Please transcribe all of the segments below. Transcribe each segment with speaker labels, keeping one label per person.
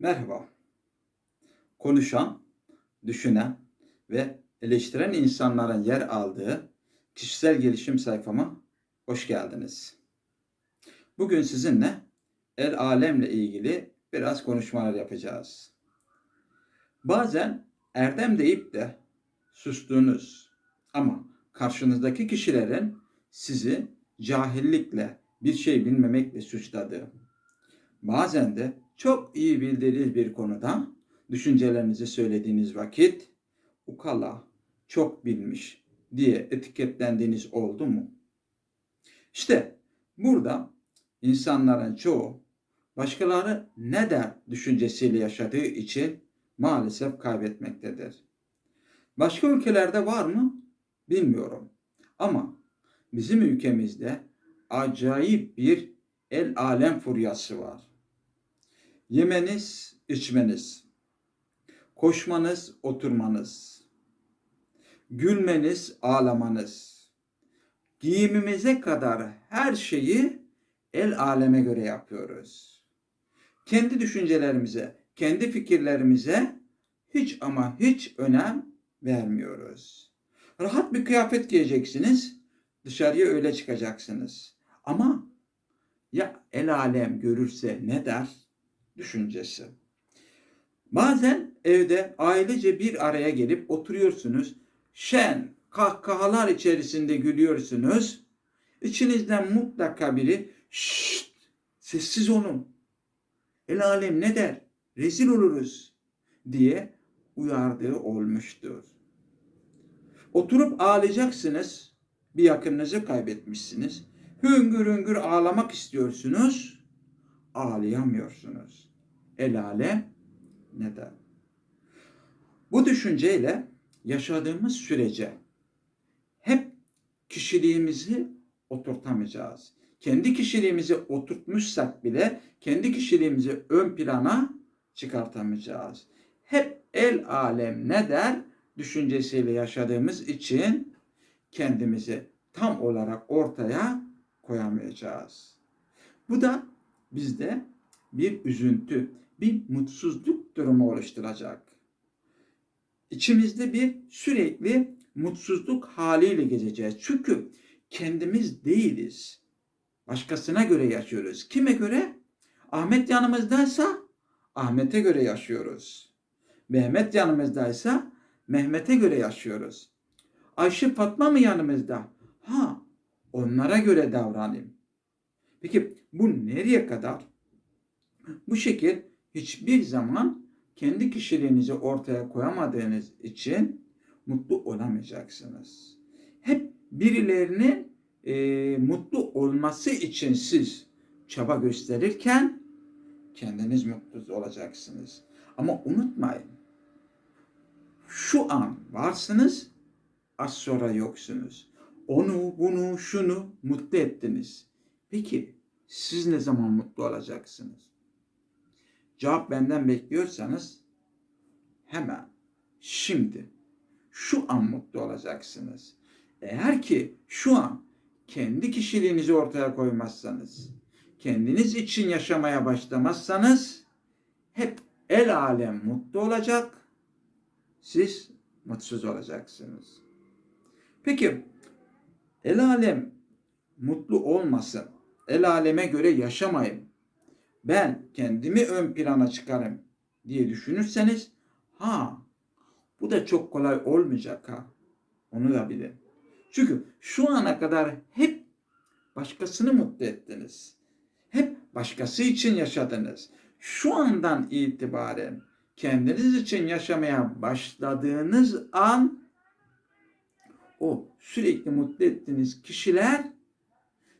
Speaker 1: Merhaba. Konuşan, düşünen ve eleştiren insanların yer aldığı kişisel gelişim sayfama hoş geldiniz. Bugün sizinle el alemle ilgili biraz konuşmalar yapacağız. Bazen erdem deyip de sustuğunuz ama karşınızdaki kişilerin sizi cahillikle bir şey bilmemekle suçladığı Bazen de çok iyi bildiğiniz bir konuda düşüncelerinizi söylediğiniz vakit ukala, çok bilmiş diye etiketlendiğiniz oldu mu? İşte burada insanların çoğu başkaları ne der düşüncesiyle yaşadığı için maalesef kaybetmektedir. Başka ülkelerde var mı? Bilmiyorum. Ama bizim ülkemizde acayip bir el alem furyası var. Yemeniz, içmeniz, koşmanız, oturmanız, gülmeniz, ağlamanız, giyimimize kadar her şeyi el aleme göre yapıyoruz. Kendi düşüncelerimize, kendi fikirlerimize hiç ama hiç önem vermiyoruz. Rahat bir kıyafet giyeceksiniz, dışarıya öyle çıkacaksınız. Ama ya el alem görürse ne der? Düşüncesi. Bazen evde ailece bir araya gelip oturuyorsunuz. Şen, kahkahalar içerisinde gülüyorsunuz. İçinizden mutlaka biri şşt sessiz olun. El alem ne der? Rezil oluruz diye uyardığı olmuştur. Oturup ağlayacaksınız. Bir yakınınızı kaybetmişsiniz. Hüngür hüngür ağlamak istiyorsunuz. Ağlayamıyorsunuz el alem neden? Bu düşünceyle yaşadığımız sürece hep kişiliğimizi oturtamayacağız. Kendi kişiliğimizi oturtmuşsak bile kendi kişiliğimizi ön plana çıkartamayacağız. Hep el alem ne der düşüncesiyle yaşadığımız için kendimizi tam olarak ortaya koyamayacağız. Bu da bizde bir üzüntü, bir mutsuzluk durumu oluşturacak. İçimizde bir sürekli mutsuzluk haliyle gezeceğiz. Çünkü kendimiz değiliz. Başkasına göre yaşıyoruz. Kime göre? Ahmet yanımızdaysa Ahmet'e göre yaşıyoruz. Mehmet yanımızdaysa Mehmet'e göre yaşıyoruz. Ayşe Fatma mı yanımızda? Ha, onlara göre davranayım. Peki bu nereye kadar? Bu şekil hiçbir zaman kendi kişiliğinizi ortaya koyamadığınız için mutlu olamayacaksınız. Hep birilerinin e, mutlu olması için siz çaba gösterirken kendiniz mutlu olacaksınız. Ama unutmayın. Şu an varsınız, az sonra yoksunuz. Onu, bunu, şunu mutlu ettiniz. Peki siz ne zaman mutlu olacaksınız? Cevap benden bekliyorsanız hemen şimdi şu an mutlu olacaksınız. Eğer ki şu an kendi kişiliğinizi ortaya koymazsanız, kendiniz için yaşamaya başlamazsanız hep el alem mutlu olacak, siz mutsuz olacaksınız. Peki el alem mutlu olmasın, el aleme göre yaşamayın ben kendimi ön plana çıkarım diye düşünürseniz ha bu da çok kolay olmayacak ha. Onu da bilin. Çünkü şu ana kadar hep başkasını mutlu ettiniz. Hep başkası için yaşadınız. Şu andan itibaren kendiniz için yaşamaya başladığınız an o sürekli mutlu ettiğiniz kişiler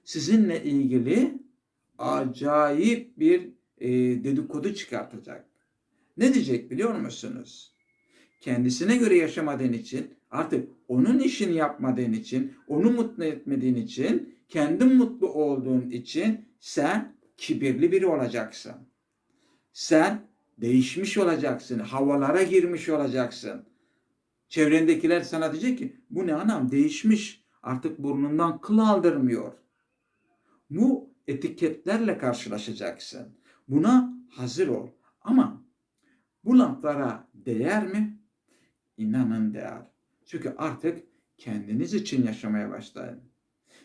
Speaker 1: sizinle ilgili acayip bir e, dedikodu çıkartacak. Ne diyecek biliyor musunuz? Kendisine göre yaşamadığın için, artık onun işini yapmadığın için, onu mutlu etmediğin için, kendin mutlu olduğun için sen kibirli biri olacaksın. Sen değişmiş olacaksın, havalara girmiş olacaksın. Çevrendekiler sana diyecek ki bu ne anam değişmiş artık burnundan kıl aldırmıyor. Bu etiketlerle karşılaşacaksın. Buna hazır ol. Ama Bu laflara değer mi? İnanın değer. Çünkü artık kendiniz için yaşamaya başlayın.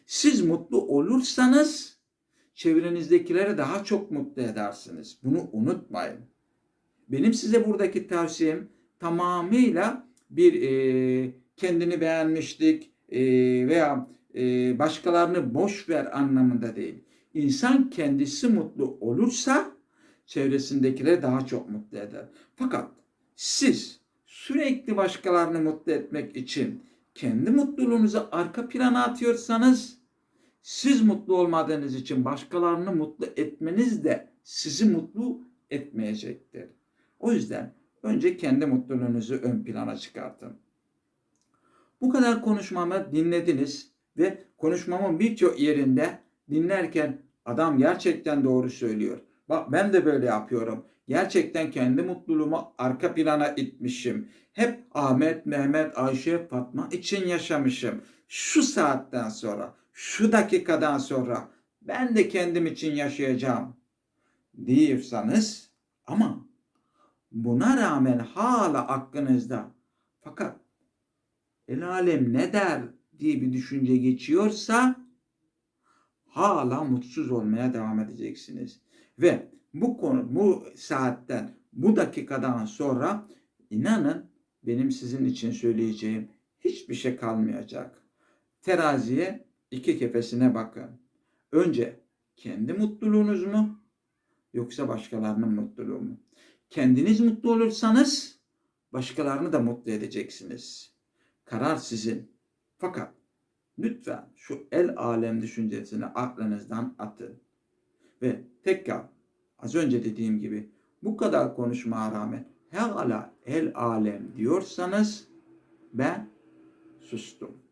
Speaker 1: Siz mutlu olursanız çevrenizdekileri daha çok mutlu edersiniz. Bunu unutmayın. Benim size buradaki tavsiyem tamamıyla bir e, kendini beğenmişlik e, veya e, başkalarını boş ver anlamında değil. İnsan kendisi mutlu olursa çevresindekileri daha çok mutlu eder. Fakat siz sürekli başkalarını mutlu etmek için kendi mutluluğunuzu arka plana atıyorsanız siz mutlu olmadığınız için başkalarını mutlu etmeniz de sizi mutlu etmeyecektir. O yüzden önce kendi mutluluğunuzu ön plana çıkartın. Bu kadar konuşmamı dinlediniz ve konuşmamın birçok yerinde dinlerken adam gerçekten doğru söylüyor. Bak ben de böyle yapıyorum. Gerçekten kendi mutluluğumu arka plana itmişim. Hep Ahmet, Mehmet, Ayşe, Fatma için yaşamışım. Şu saatten sonra, şu dakikadan sonra ben de kendim için yaşayacağım diyorsanız ama buna rağmen hala aklınızda fakat el alem ne der diye bir düşünce geçiyorsa hala mutsuz olmaya devam edeceksiniz. Ve bu konu bu saatten bu dakikadan sonra inanın benim sizin için söyleyeceğim hiçbir şey kalmayacak. Teraziye iki kefesine bakın. Önce kendi mutluluğunuz mu yoksa başkalarının mutluluğu mu? Kendiniz mutlu olursanız başkalarını da mutlu edeceksiniz. Karar sizin. Fakat lütfen şu el alem düşüncesini aklınızdan atın. Ve tekrar az önce dediğim gibi bu kadar konuşmaya rağmen hala el alem diyorsanız ben sustum.